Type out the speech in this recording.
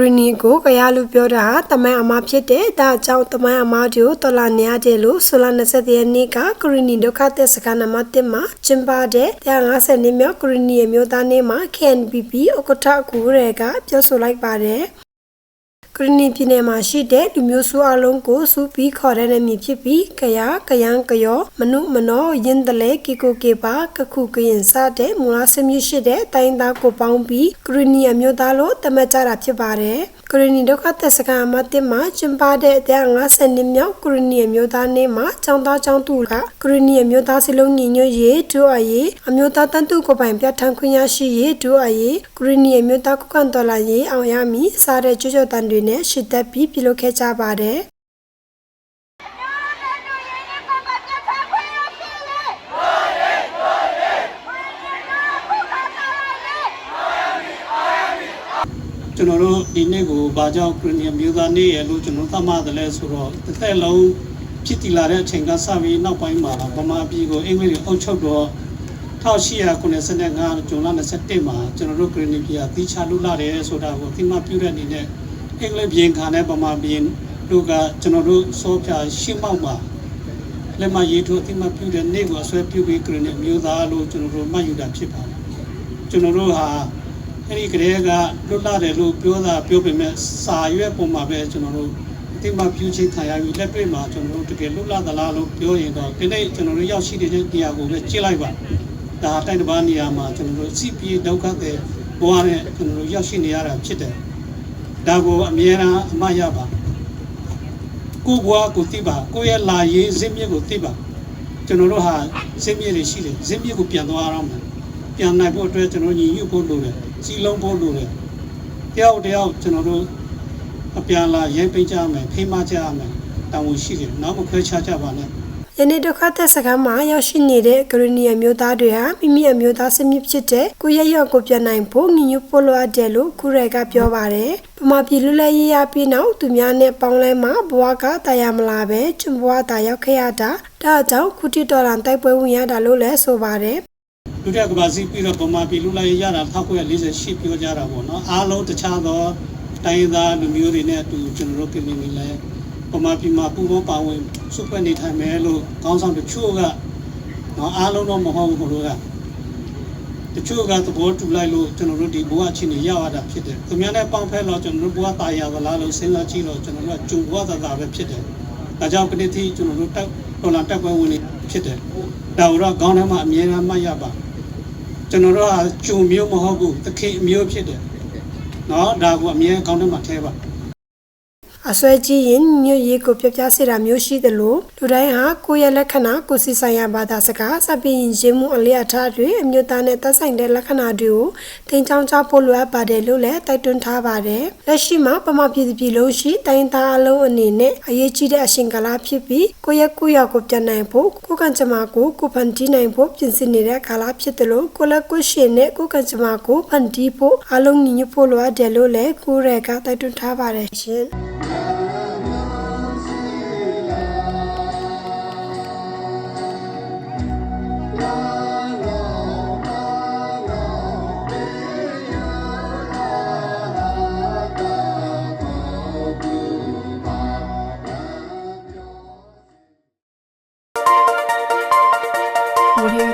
ရီနီကိုကရလူပြောတာဟာတမန်အမဖြစ်တဲ့ဒါကြောင့်တမန်အမတို့တော်လာနေရတယ်လို့ဆိုလာ20ရက်နေ့ကကရီနီဒုက္ခသက်စခန်းနံပါတ်1မှာကျင်းပတဲ့150နှစ်မြောက်ကရီနီရဲ့မြို့သားနေ့မှာ KNPP ဥက္ကဋ္ဌကူရဲကပြောဆိုလိုက်ပါတယ် ကရနီပြည်နယ်မှာရှိတဲ့လူမျိုးစုအလုံးကိုစုပြီးခေါ်တဲ့နေမည်ဖြစ်ပြီးကရကယံကယောမနုမနောယင်းတလဲကီကိုကေပါကခုကရင်စတဲ့မူလာစမြရှိတဲ့တိုင်းသားကိုပေါင်းပြီးကရနီအမျိုးသားလို့သတ်မှတ်ကြတာဖြစ်ပါတယ်ကရနီဒုက္ခသက်စခန်းအမတ်တင်မှာကျင်းပတဲ့အသက်50နှစ်မြောက်ကရနီအမျိုးသားနေ့မှာចောင်းသားចောင်းသူကကရနီအမျိုးသားစလုံးညီညွတ်ရေးဒုအရေးအမျိုးသားတန်တုကိုပိုင်ပြဋ္ဌာန်းခွင့်ရရှိရေးဒုအရေးကရနီအမျိုးသားကုကန်တော်လာရေးအောင်ရမည်စားတဲ့ကြွကြွတန်တွေနဲ့ရှစ်သက်ပြီးပြုလုပ်ခဲ့ကြပါတယ်ကျွန်တော်တို့ဒီနေ့ကိုဘာကြောင့်ခရစ်ယာန်မျိုးသားနေ့ရလို့ကျွန်တော်သတ်မှတ်တယ်လဲဆိုတော့တစ်သက်လုံးဖြစ်တည်လာတဲ့အချိန်ကစပြီးနောက်ပိုင်းမှာဗမာပြည်ကိုအင်္ဂလိပ်အုပ်ချုပ်တော့1895ဇွန်လ21မှာကျွန်တော်တို့ခရစ်ယာန်ပြည်ကတီးခြားလူလာတယ်ဆိုတာကိုအသိမှပြုတဲ့အနေနဲ့ အင်္ဂလိပ်ပြည်ခံတဲ့ဗမာပြည်တို့ကကျွန်တော်တို့စောဖြာရှင်းမောက်မှာလက်မရေးထိုးအသိမှပြုတဲ့နေ့ကိုအဆွဲပြုပြီးခရစ်ယာန်မျိုးသားလို့ကျွန်တော်တို့မှတ်ယူတာဖြစ်ပါတယ်ကျွန်တော်တို့ဟာအဲ့ဒီကလေးကလွတ်လာတယ်လို့ပြောတာပြောပေမဲ့စာရွက်ပုံမှာပဲကျွန်တော်တို့အတိမပြုချင်းခံရပြီးလက်တွေ့မှာကျွန်တော်တို့တကယ်လွတ်လာသလားလို့ပြောရင်တော့ဒီနေ့ကျွန်တော်တို့ရောက်ရှိနေတဲ့နေရာကိုလည်းကြည့်လိုက်ပါဒါတိုက်တစ်ပါးနေရာမှာကျွန်တော်တို့စီပီဒုက္ခတဲ့ဘဝနဲ့ကျွန်တော်တို့ရောက်ရှိနေရတာဖြစ်တယ် ဒါကိုအမြဲတမ်းအမှတ်ရပါကိုဘွားကိုသိပါကိုရဲ့လာရေးဇင်းမြစ်ကိုသိပါကျွန်တော်တို့ဟာဇင်းမြစ်တွေရှိတယ်ဇင်းမြစ်ကိုပြန်သွားရအောင်မယ်ပြန်နိုင်ဖို့အတွက်ကျွန်တော်ညီညွတ်ဖို့လိုတယ်စီလုံးဖို့လိုတယ်တယောက်တယောက်ကျွန်တော်တို့အပြန်လာရဲပိတ်ကြမယ်ဖိမကြရမယ်တောင်းဝန်ရှိတယ်နောက်မခွဲခြားကြပါနဲ့ ယနေ့ဒုက္ခသက်စခန်းမှာရောက်ရှိနေတဲ့ကရနီအမျိုးသားတွေဟာမိမိအမျိုးသားစမြစ်ဖြစ်တဲ့ကိုရရော့ကိုပြန်နိုင်ဖို့ညီညွတ်ဖို့လိုအပ်တယ်လို့ခုရဲကပြောပါတယ်။ပမာပြည်လွတ်လပ်ရေးရပြီးနောက်သူများနဲ့ပေါင်းလဲမှာဘဝကတာယာမလာပဲကျွန်းဘဝတာရောက်ခဲ့ရတာဒါကြောင့်ခုတိတော်လန်တိုက်ပွဲဝင်ရတာလို့လည်းဆိုပါတယ်ဒုတိယကမ္ဘာစစ်ပြီးတော့ဗမာပြည်လူလိုက်ရတာ1948ပြောကြတာပေါ့နော်အားလုံးတခြားသောတိုင်းရင်းသားလူမျိုးတွေနဲ့အတူကျွန်တော်တို့ပြည်နေလဲ ဗမာပြည်မှာပူပေါင်းပါဝင်စုဖွဲ့နေထိုင်မယ်လို့ခေါင်းဆောင်တချို့ကနော်အားလုံးတော့မဟုတ်ဘူးလို့က တချို့ကသဘောတူလိုက်လို့ကျွန်တော်တို့ဒီဘဝချင်းနေရောက်ရတာဖြစ်တယ်။သူများနဲ့ပေါင်းဖက်တော့ကျွန်တော်တို့ဘဝตายရသလားလို့စဉ်းစားကြည့်တော့ကျွန်တော်တို့ကဂျုံဘဝသာသာပဲဖြစ်တယ်။ဒါကြောင့်ကနေ့ထိကျွန်တော်တို့တက်ဒေါ်လာတက်ပွဲဝင်နေဖြစ်တယ်။ဒါတော့ခေါင်းထဲမှာအမြဲတမ်းမှတ်ရပါ။ကျွန်တော်တို့ကဂျုံမျိုးမဟုတ်ဘူးသခင်အမျိုးဖြစ်တယ်။နော်ဒါကိုအမြဲခေါင်းထဲမှာထည့်ပါ။ ။ အစွဲကြီးရင်ညွတ်ရေးကိုပြပြစေတာမျိုးရှိတယ်လို့လူတိုင်းဟာကိုယ့်ရဲ့လက္ခဏာကိုယ်စီဆိုင်ရာဘာသာစကားစပင်းရင်ရင်းမှုအလျအထားတွေအမျိုးသားနဲ့သက်ဆိုင်တဲ့လက္ခဏာတွေကိုတင်ချောင်းချဖို့လိုအပ်ပါတယ်လို့လည်းတိုက်တွန်းထားပါတယ်။လက်ရှိမှာပမပြည်သူပြည်လုံးရှိတိုင်းသားအလုံးအနေနဲ့အရေးကြီးတဲ့အရှင်ကာလဖြစ်ပြီးကိုယ့်ရဲ့ကိုယ့်ရောက်ကိုပြန်နိုင်ဖို့ကိုယ်ကံကြမ္မာကိုကိုယ်ဖန်တီးနိုင်ဖို့ပြင်ဆင်နေတဲ့ကာလဖြစ်တယ်လို့ကိုယ်လက်ကိုယ်ရှင်နဲ့ကိုယ်ကံကြမ္မာကိုဖန်တီးဖို့အလုံးညီညွတ်ဖို့လိုအပ်တယ်လို့လည်းကိုယ်ရဲကတိုက်တွန်းထားပါတယ်ရှင်။ Audio